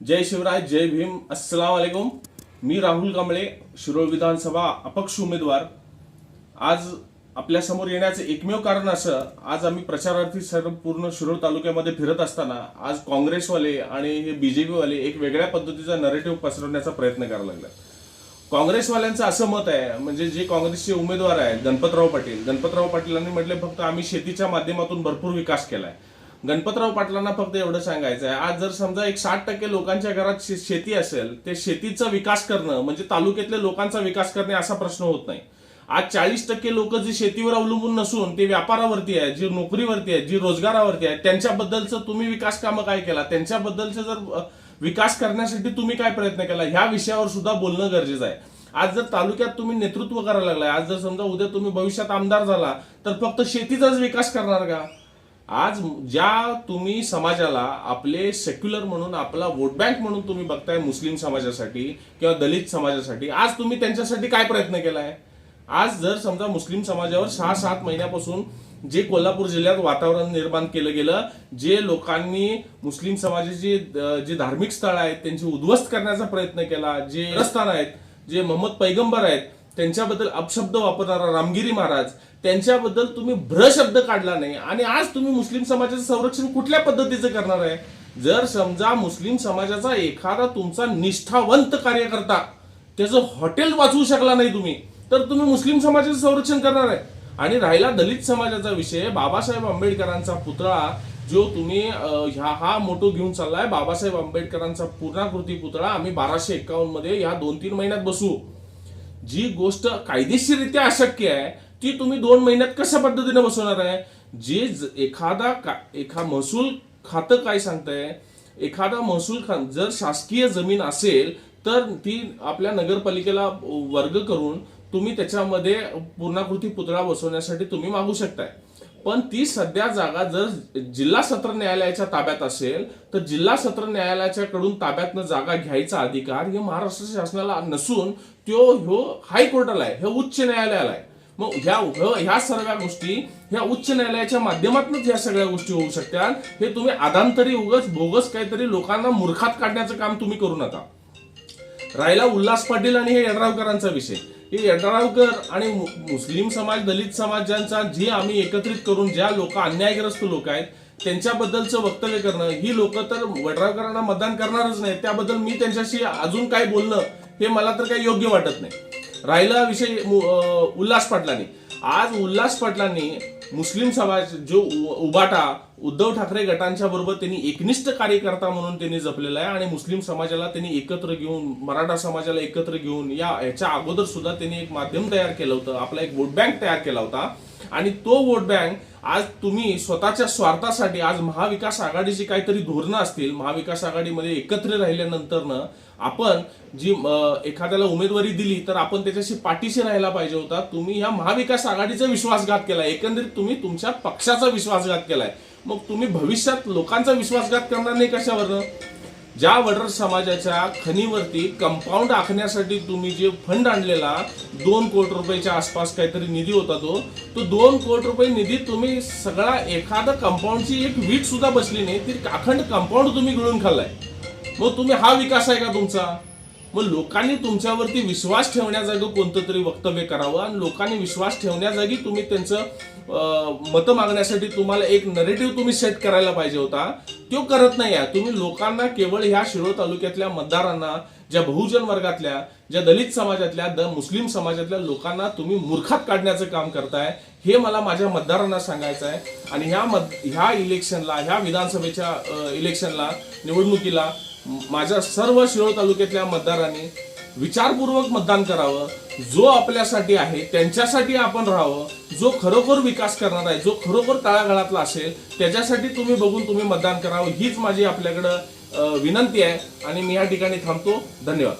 जय शिवराय जय भीम. अस्सलाम वालेकुम. मी राहुल कांबळे शिरोळ विधानसभा अपक्ष उमेदवार. आज आपल्यासमोर येण्याचं एकमेव कारण असं आज आम्ही प्रचारार्थी सर्व पूर्ण शिरोळ तालुक्यामध्ये फिरत असताना आज काँग्रेसवाले आणि हे बीजेपी वाले एक वेगळ्या पद्धतीचा नरेटिव्ह पसरवण्याचा प्रयत्न करायला लागला. काँग्रेसवाल्यांचं असं मत आहे म्हणजे जे काँग्रेसचे उमेदवार आहेत गणपतराव पाटील. गणपतराव पाटीलांनी म्हटले फक्त आम्ही शेतीच्या माध्यमातून भरपूर विकास केला आहे गणपतराव पाटलांना फक्त एवढं सांगायचं आहे. आज जर समजा एक साठ टक्के लोकांच्या घरात शे- शेती असेल ते शेतीचा विकास करणं म्हणजे तालुक्यातल्या लोकांचा विकास करणे असा प्रश्न होत नाही. आज चाळीस टक्के लोक जे शेतीवर अवलंबून नसून ते व्यापारावरती आहेत जी नोकरीवरती आहेत जी रोजगारावरती आहेत त्यांच्याबद्दलचं तुम्ही विकास कामं काय केला? त्यांच्याबद्दलचं जर विकास करण्यासाठी तुम्ही काय प्रयत्न केला? ह्या विषयावर सुद्धा बोलणं गरजेचं आहे. आज जर तालुक्यात तुम्ही नेतृत्व करायला लागलाय आज जर समजा उद्या तुम्ही भविष्यात आमदार झाला तर फक्त शेतीचाच विकास करणार का? आज ज्या तुम्ही समाजाला आपले सेक्युलर म्हणून आपला वोट बँक म्हणून तुम्ही बघताय मुस्लिम समाजासाठी किंवा दलित समाजासाठी आज तुम्ही त्यांच्यासाठी काय प्रयत्न केलाय? आज जर समजा मुस्लिम समाजावर सहा सात महिन्यापासून जे कोल्हापूर जिल्ह्यात वातावरण निर्माण केलं गेलं जे लोकांनी मुस्लिम समाजाची जे धार्मिक स्थळ आहेत त्यांची उद्ध्वस्त करण्याचा प्रयत्न केला जे रस्तान आहेत जे मोहम्मद पैगंबर आहेत त्यांच्याबद्दल अपशब्द वापरणारा रामगिरी महाराज त्यांच्याबद्दल तुम्ही भ्रशब्द काढला नाही आणि आज तुम्ही मुस्लिम समाजाचं संरक्षण कुठल्या पद्धतीचं करणार आहे? जर समजा मुस्लिम समाजाचा एखादा तुमचा निष्ठावंत कार्यकर्ता त्याचं हॉटेल वाचवू शकला नाही तुम्ही तर तुम्ही मुस्लिम समाजाचं संरक्षण करणार आहे. आणि राहिला दलित समाजाचा विषय बाबासाहेब आंबेडकरांचा पुतळा जो तुम्ही ह्या हा मोटो घेऊन चाललाय बाबासाहेब आंबेडकरांचा पूर्णाकृती पुतळा आम्ही बाराशे एक्कावन्नमध्ये ह्या दोन तीन महिन्यात बसू. जी गोष्ट कायदेशीररित्या अशक्य आहे ती तुम्ही दोन महिन्यात कशा पद्धतीने बसवणार आहे? जे एखादा का एखा महसूल खातं काय सांगतंय? एखादा महसूल खात जर शासकीय जमीन असेल तर ती आपल्या नगरपालिकेला वर्ग करून तुम्ही त्याच्यामध्ये पूर्णाकृती पुतळा बसवण्यासाठी तुम्ही मागू शकताय. पण ती सध्या जागा जर जिल्हा सत्र न्यायालयाच्या ताब्यात असेल तर जिल्हा सत्र न्यायालयाच्या कडून ताब्यातनं जागा घ्यायचा अधिकार हे महाराष्ट्र शासनाला नसून त्यो ह्यो हायकोर्टाला आहे ह्या उच्च न्यायालयाला आहे मग ह्या ह्या सर्व गोष्टी ह्या उच्च न्यायालयाच्या माध्यमातूनच ह्या सगळ्या गोष्टी होऊ शकतात. हे तुम्ही आदांतरी उगच बोगस काहीतरी लोकांना मूर्खात काढण्याचं काम तुम्ही करू नका. राहिला उल्हास पाटील आणि हे यड्रावकरांचा विषय. हे यड्रावकर आणि मुस्लिम समाज दलित समाजांचा जे आम्ही एकत्रित करून ज्या लोक अन्यायग्रस्त लोक आहेत त्यांच्याबद्दलचं वक्तव्य करणं ही लोक तर वड्रावकरांना मतदान करणारच नाही त्याबद्दल मी त्यांच्याशी अजून काय बोलणं हे मला तर काही योग्य वाटत नाही. राहिला विषय मु- उल्हास पाटलांनी. आज उल्हास पाटलांनी मुस्लिम समाज जो उ- उबाटा उद्धव ठाकरे गटांच्या बरोबर त्यांनी एकनिष्ठ कार्यकर्ता म्हणून त्यांनी जपलेला आहे आणि मुस्लिम समाजाला त्यांनी एकत्र घेऊन मराठा समाजाला एकत्र घेऊन या याच्या अगोदर सुद्धा त्यांनी एक माध्यम तयार केलं होतं. आपला एक वोट बँक तयार केला होता. आणि तो वोट बँक आज तुम्ही स्वतःच्या स्वार्थासाठी आज महाविकास आघाडीची काहीतरी धोरणं असतील महाविकास आघाडीमध्ये एकत्र राहिल्यानंतरनं आपण जी एखाद्याला उमेदवारी दिली तर आपण त्याच्याशी पाठीशी राहायला पाहिजे होता. तुम्ही ह्या महाविकास आघाडीचा विश्वासघात केला एकंदरीत तुम्ही तुमच्या पक्षाचा विश्वासघात केलाय. मग तुम्ही भविष्यात लोकांचा विश्वासघात करणार नाही कशावरनं? ज्या वडर समाजाच्या खनीवरती कंपाऊंड आखण्यासाठी तुम्ही जे फंड आणलेला दोन कोटी रुपयाच्या आसपास काहीतरी निधी होता तो तो दोन कोटी रुपये निधी तुम्ही सगळा एखादा कंपाऊंडची एक वीट सुद्धा बसली नाही ती अखंड कंपाऊंड तुम्ही गिळून खाल्लाय. मग तुम्ही हा विकास आहे का तुमचा? मग लोकांनी तुमच्यावरती विश्वास ठेवण्याजागी कोणतं तरी वक्तव्य करावं? आणि लोकांनी विश्वास ठेवण्याजागी तुम्ही त्यांचं मतं मागण्यासाठी तुम्हाला एक नरेटिव्ह तुम्ही सेट करायला पाहिजे होता. तो करत नाही आहे. तुम्ही लोकांना केवळ ह्या शिरोळ तालुक्यातल्या मतदारांना ज्या बहुजन वर्गातल्या ज्या दलित समाजातल्या द मुस्लिम समाजातल्या लोकांना तुम्ही मूर्खात काढण्याचं काम करताय हे मला माझ्या मतदारांना सांगायचं आहे. आणि ह्या मत ह्या इलेक्शनला ह्या विधानसभेच्या इलेक्शनला निवडणुकीला माझ्या सर्व शिरोळ तालुक्यातल्या मतदारांनी विचारपूर्वक मतदान करावं. जो आपल्यासाठी आहे त्यांच्यासाठी आपण राहावं. जो खरोखर विकास करणार आहे जो खरोखर तळागाळातला असेल त्याच्यासाठी तुम्ही बघून तुम्ही मतदान करावं. हीच माझी आपल्याकडं विनंती आहे. आणि मी या ठिकाणी थांबतो. धन्यवाद.